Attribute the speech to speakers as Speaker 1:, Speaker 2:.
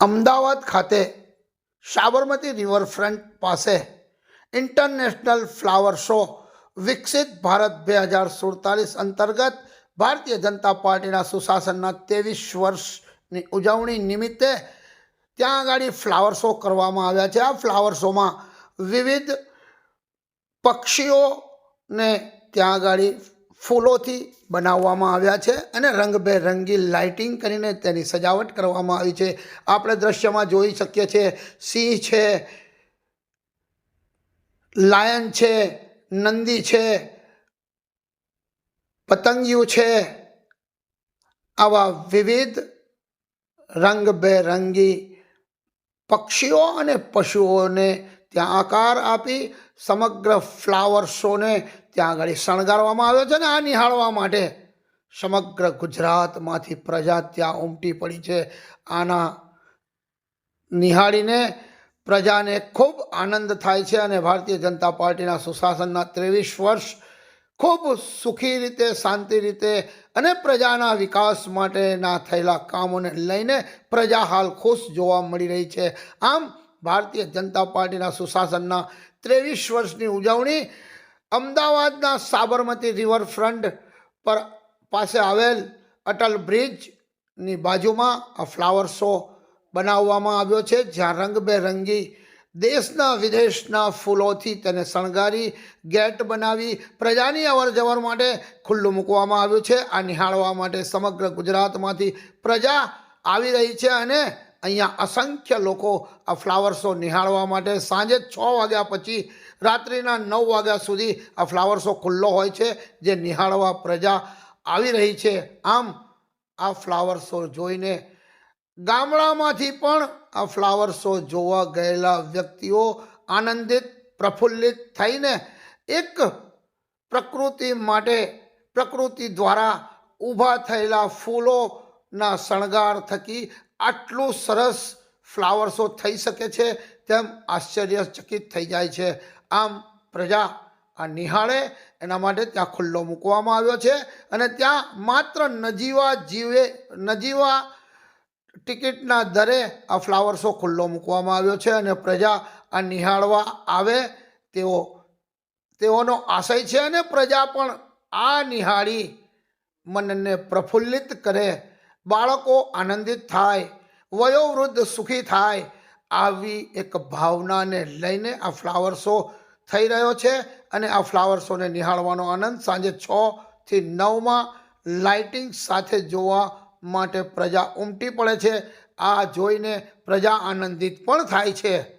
Speaker 1: અમદાવાદ ખાતે સાબરમતી રિવરફ્રન્ટ પાસે international flower show વિકસિત ભારત બે હજાર સુડતાલીસ અંતર્ગત ભારતીય જનતા પાર્ટીના સુશાસનના ત્રેવીસ વર્ષની ઉજવણી નિમિત્તે ત્યાં આગળ ફ્લાવર શો કરવામાં આવ્યા છે. આ ફ્લાવર શોમાં વિવિધ પક્ષીઓને ત્યાં આગળ ફૂલોથી બનાવવામાં આવ્યા છે અને રંગબેરંગી લાઇટિંગ કરીને તેની સજાવટ કરવામાં આવી છે. આપણે દ્રશ્યમાં જોઈ શકીએ છીએ, સિંહ છે, લાયન છે, નંદી છે, પતંગિયું છે, આવા વિવિધ રંગબેરંગી પક્ષીઓ અને પશુઓને ત્યાં આકાર આપી સમગ્ર ફ્લાવર શોને ત્યાં આગળ શણગારવામાં આવ્યો છે ને આ નિહાળવા માટે. સમગ્ર ગુજરાતમાંથી પ્રજા ત્યાં ઉમટી પડી છે. આના નિહાળીને પ્રજાને ખૂબ આનંદ થાય છે અને ભારતીય જનતા પાર્ટીના સુશાસનના ત્રેવીસ વર્ષ ખૂબ સુખી રીતે, શાંતિ રીતે અને પ્રજાના વિકાસ માટેના થયેલા કામોને લઈને પ્રજા હાલ ખુશ જોવા મળી રહી છે. આમ ભારતીય જનતા પાર્ટીના સુશાસનના ત્રેવીસ વર્ષની ઉજવણી અમદાવાદના સાબરમતી રિવરફ્રન્ટ પર પાસે આવેલ અટલ બ્રિજની બાજુમાં આ ફ્લાવર શો બનાવવામાં આવ્યો છે, જ્યાં રંગબેરંગી દેશના વિદેશના ફૂલોથી તેને શણગારી, ગેટ બનાવી, પ્રજાની અવર જવર માટે ખુલ્લું મૂકવામાં આવ્યું છે. આ નિહાળવા માટે સમગ્ર ગુજરાતમાંથી પ્રજા આવી રહી છે અને અહીંયા અસંખ્ય લોકો આ ફ્લાવર શો નિહાળવા માટે સાંજે છ વાગ્યા પછી, રાત્રિના નવ વાગ્યા સુધી આ ફ્લાવર શો ખુલ્લો હોય છે, જે નિહાળવા પ્રજા આવી રહી છે. આમ આ ફ્લાવર શો જોઈને ગામડામાંથી પણ આ ફ્લાવર શો જોવા ગયેલા વ્યક્તિઓ આનંદિત, પ્રફુલ્લિત થઈને એક પ્રકૃતિ માટે, પ્રકૃતિ દ્વારા ઊભા થયેલા ફૂલોના શણગાર થકી આટલું સરસ ફ્લાવર શો થઈ શકે છે, તેમ આશ્ચર્યચકિત થઈ જાય છે. આમ પ્રજા આ નિહાળે, એના માટે ત્યાં ખુલ્લો મૂકવામાં આવ્યો છે અને ત્યાં માત્ર નજીવા જીવે, નજીવા ટિકિટના દરે આ ફ્લાવર શો ખુલ્લો મૂકવામાં આવ્યો છે અને પ્રજા આ નિહાળવા આવે તેઓ, તેઓનો આશય છે અને પ્રજા પણ આ નિહાળી મનને પ્રફુલ્લિત કરે બાળકો આનંદિત થાય, વયોવૃદ્ધ સુખી થાય, આવી એક ભાવનાને લઈને આ ફ્લાવર શો થઈ રહ્યો છે અને આ ફ્લાવર શોને નિહાળવાનો આનંદ સાંજે છ થી નવમાં લાઇટિંગ સાથે જોવા માટે પ્રજા ઉમટી પડે છે. આ જોઈને પ્રજા આનંદિત પણ થાય છે.